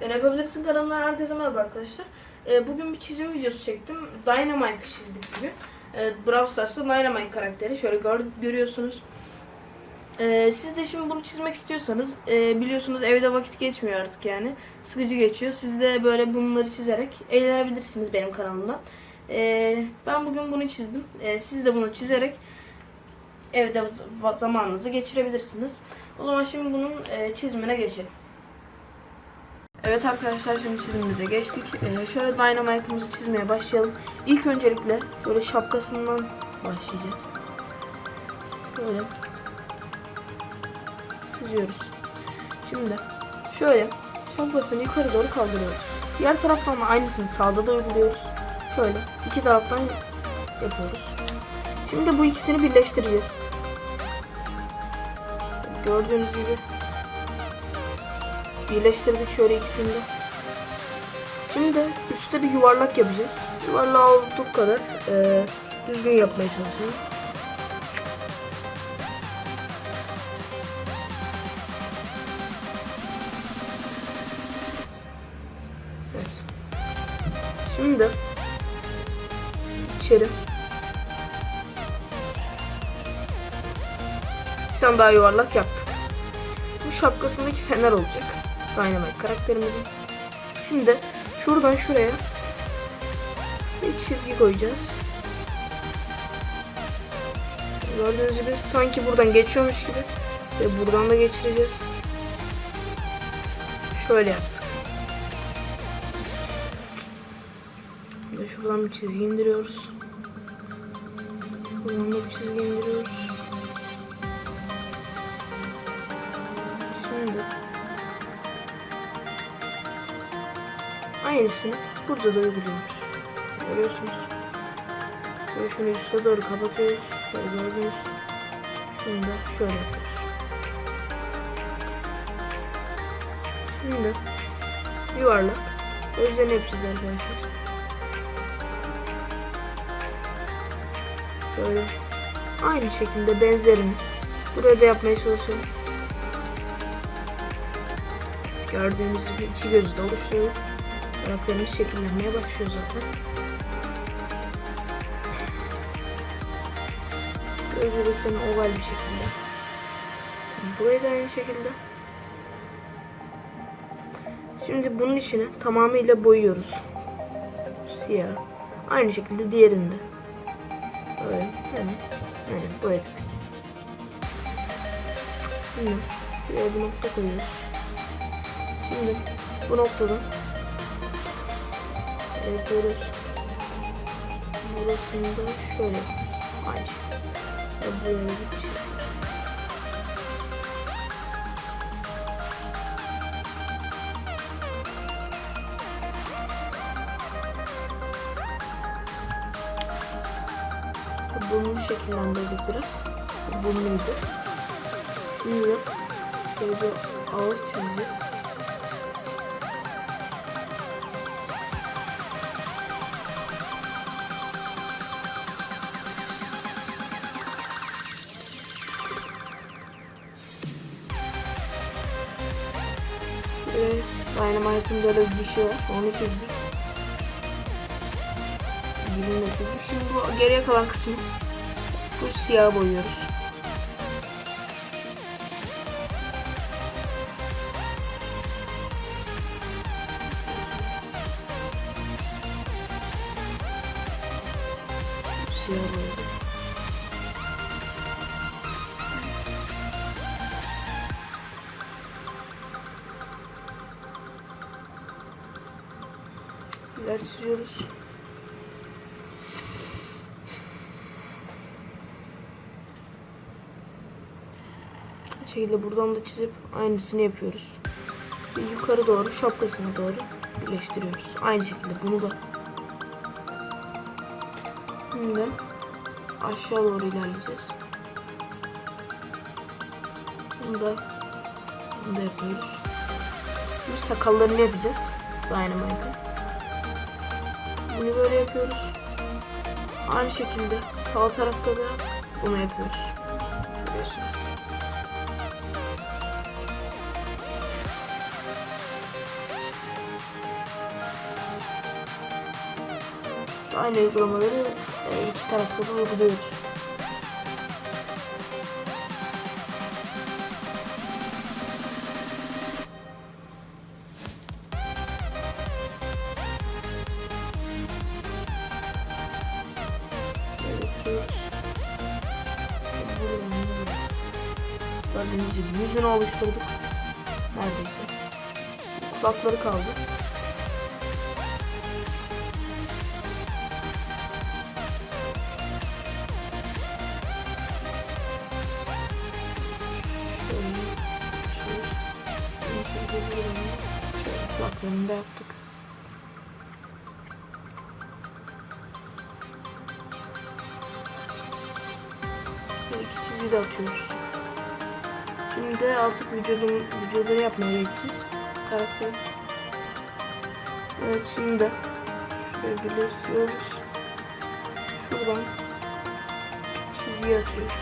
Yani yapabilirsin kanalından herkese merhaba arkadaşlar. Ee, bugün bir çizim videosu çektim. Dynamite'ı çizdik bugün. Ee, Brawl Stars'ta Dynamite karakteri. Şöyle gör, görüyorsunuz. Ee, siz de şimdi bunu çizmek istiyorsanız e, biliyorsunuz evde vakit geçmiyor artık yani. Sıkıcı geçiyor. Siz de böyle bunları çizerek eğlenebilirsiniz benim kanalımda. Ee, ben bugün bunu çizdim. Ee, siz de bunu çizerek evde za- zamanınızı geçirebilirsiniz. O zaman şimdi bunun e, çizimine geçelim. Evet arkadaşlar şimdi çizimimize geçtik. Ee, şöyle Dynamite'ımızı çizmeye başlayalım. İlk öncelikle böyle şapkasından başlayacağız. Böyle çiziyoruz. Şimdi şöyle şapkasını yukarı doğru kaldırıyoruz. Diğer taraftan da aynısını sağda da uyguluyoruz. Şöyle iki taraftan yapıyoruz. Şimdi bu ikisini birleştireceğiz. Gördüğünüz gibi birleştirdik şöyle ikisini de. Şimdi üstte bir yuvarlak yapacağız. Yuvarlağı olduğu kadar e, düzgün yapmaya çalışıyorum. Evet. Şimdi içeri bir tane daha yuvarlak yaptık. Bu şapkasındaki fener olacak. Dynamite karakterimizin. Şimdi şuradan şuraya bir çizgi koyacağız. Gördüğünüz gibi sanki buradan geçiyormuş gibi ve buradan da geçireceğiz. Şöyle yaptık. Ve şuradan bir çizgi indiriyoruz. Şuradan da bir çizgi indiriyoruz. Aynısını burada da uyguluyoruz. Görüyorsunuz. Böyle şunu üste doğru kapatıyoruz. Böyle gördünüz. Şunu da şöyle yapıyoruz. Şimdi yuvarlak. O yüzden yapacağız arkadaşlar. Böyle aynı şekilde benzerini buraya da yapmaya çalışalım. Gördüğünüz gibi iki gözü de oluşturuyor. Karakterimiz şekillenmeye başlıyor zaten. Gözlüklerini oval bir şekilde. Burayı da aynı şekilde. Şimdi bunun içine tamamıyla boyuyoruz. Siyah. Aynı şekilde diğerinde. Böyle hemen hemen boyadık. Şimdi buraya bir nokta koyuyoruz. Şimdi bu noktada yapıyoruz. Burasını da şöyle yapıyoruz. Aynı buraya şey. Burnunu şekillendirdik biraz. Şimdi de böyle bir ağız çizeceğiz. Ve Dynamite'ın böyle bir dişi var. Onu çizdik. Bilimle çizdik. Şimdi bu geriye kalan kısmı bu siyah boyuyoruz. Siyah boyuyoruz. Biber çiziyoruz. Şekilde buradan da çizip aynısını yapıyoruz. Ve yukarı doğru şapkasına doğru birleştiriyoruz. Aynı şekilde bunu da Şimdi aşağı doğru ilerleyeceğiz. Bunu da bunu da yapıyoruz. Şimdi sakallarını yapacağız. Dynamite'ın. Bunu böyle yapıyoruz. Aynı şekilde sağ tarafta da bunu yapıyoruz. Görüyorsunuz. Aynı uygulamaları e, iki tarafta da uyguluyoruz. Gibi yüzünü oluşturduk. Neredeyse. Kulakları kaldı. Şöyle, şöyle, şöyle, şöyle kulaklarını da yaptık. Şimdi artık vücudun, vücudunu yapmaya geçeceğiz. Karakteri. Evet şimdi de şöyle birleştiriyoruz. Şuradan çizgi atıyoruz.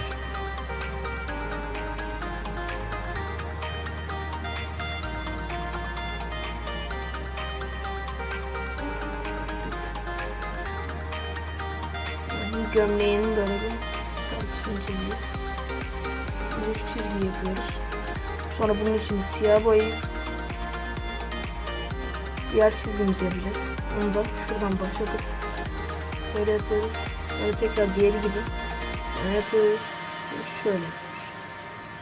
Yani gömleğinin böyle bir kapısını çiziyoruz. Şu çizgiyi yapıyoruz. Sonra bunun içine siyah boyayıp diğer çizgimizi yapacağız. Onu da şuradan başladık. Böyle yapıyoruz. Böyle tekrar diğeri gibi. Böyle yapıyoruz. Şöyle.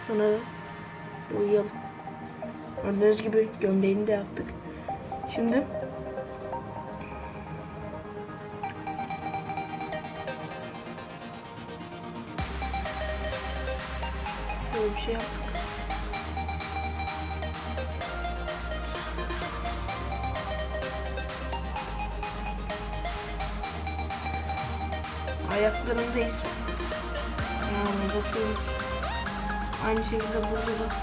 Sonra da boyayalım. Gördüğünüz gibi gömleğini de yaptık. Şimdi böyle bir şey yaptık. Ayaklarındayız. Yani bakıyoruz. Aynı şekilde burada da.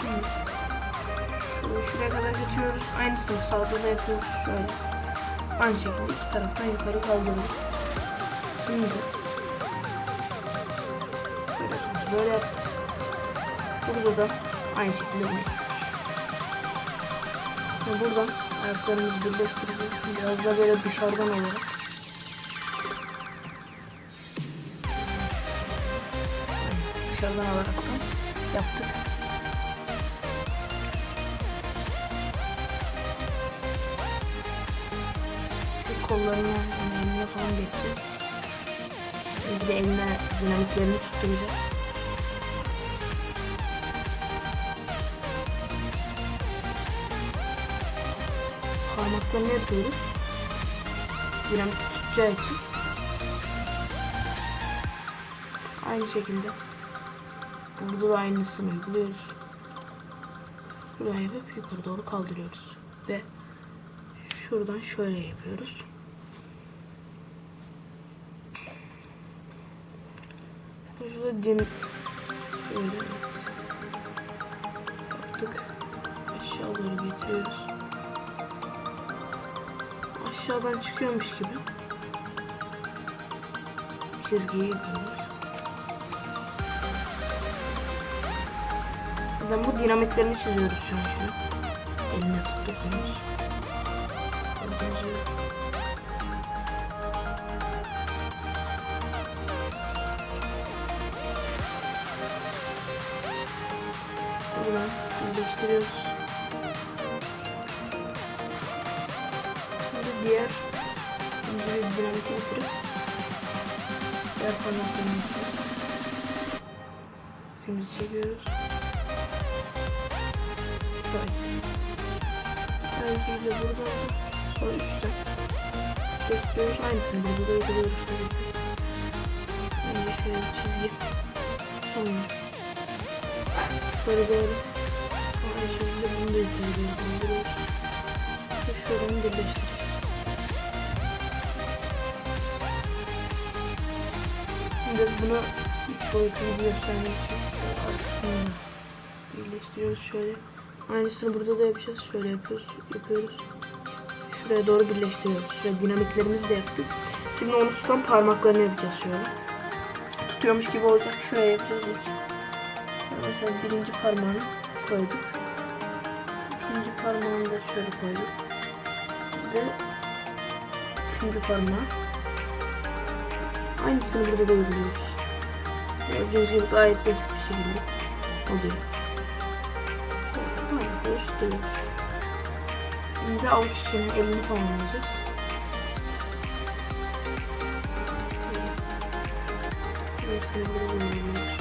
Şimdi şöyle şuraya kadar getiriyoruz. Aynısını sağda da yapıyoruz. Şöyle. Aynı şekilde iki taraftan yukarı kaldırıyoruz. Şimdi böyle yaptık. Burada da aynı şekilde bunu. Şimdi buradan ayaklarımızı birleştireceğiz. Biraz da böyle dışarıdan olarak. Dışarıdan olarak da yaptık. Şu kollarına, yani eline falan geçeceğiz. Bir de eline dinamiklerini tutturacağız. Parmaklarını yapıyoruz. Dinamik tutacağı için. Aynı şekilde burada da aynısını uyguluyoruz. Buraya yapıp yukarı doğru kaldırıyoruz. Ve şuradan şöyle yapıyoruz. Şurada din şöyle yaptık. Aşağı doğru getiriyoruz aşağıdan çıkıyormuş gibi çizgiyi yapıyoruz. Buradan bu dinamitlerini çiziyoruz şu an şu. Eline tutturuyoruz. Buradan birleştiriyoruz. Diğer zinciri dinamite getirip diğer parmaklarını yapacağız. Şimdi çekiyoruz. Şöyle. Aynı şekilde buradan da sonra üstten çekiyoruz. Aynısını burada da uyguluyoruz. şöyle bir çizgi. Sonra yukarı doğru. Aynı şekilde bunu da Ve şuradan birleştireceğiz. Şimdi bunu gibi göstermek için arkasını birleştiriyoruz şöyle. Aynısını burada da yapacağız. Şöyle yapıyoruz. yapıyoruz. Şuraya doğru birleştiriyoruz. Şöyle dinamiklerimizi de yaptık. Şimdi onu tutan parmaklarını yapacağız şöyle. Tutuyormuş gibi olacak. Şuraya yapacağız ilk. Mesela birinci parmağını koyduk. İkinci parmağını da şöyle koyduk. şekilde üçüncü parmağı. Aynısını burada da uyguluyoruz. Gördüğünüz gibi gayet basit bir şekilde oluyor. Şimdi avuç içinin elini tamamlayacağız. Burasını burada uyguluyoruz.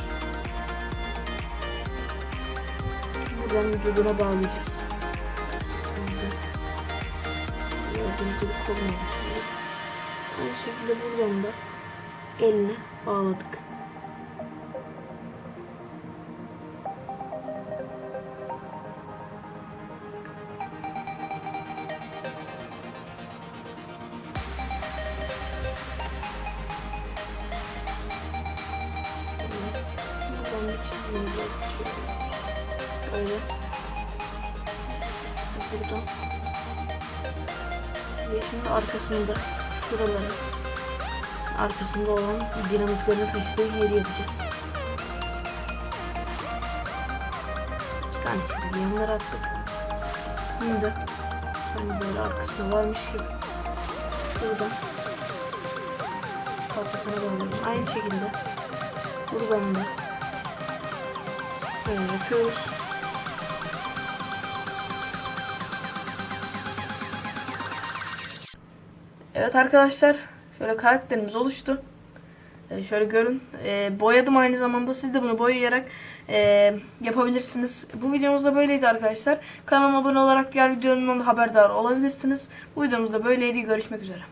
Buradan vücuduna bağlayacağız. Gördüğünüz gibi başlıyor. Aynı şekilde buradan da eline bağladık. Buradan bir çizgimizi açıyoruz. Öyle. Buradan. Ve şimdi arkasında şuraları arkasında olan dinamitlerini taşıdığı yeri yapacağız. İki tane çizgi yanlara attık. Şimdi hani böyle arkasında varmış gibi şuradan kafasına bağlayalım. Aynı şekilde buradan da böyle yapıyoruz. Evet arkadaşlar şöyle karakterimiz oluştu. Ee, şöyle görün. Ee, boyadım aynı zamanda. Siz de bunu boyayarak e, yapabilirsiniz. Bu videomuz da böyleydi arkadaşlar. Kanalıma abone olarak diğer videomdan da haberdar olabilirsiniz. Bu videomuz da böyleydi. Görüşmek üzere.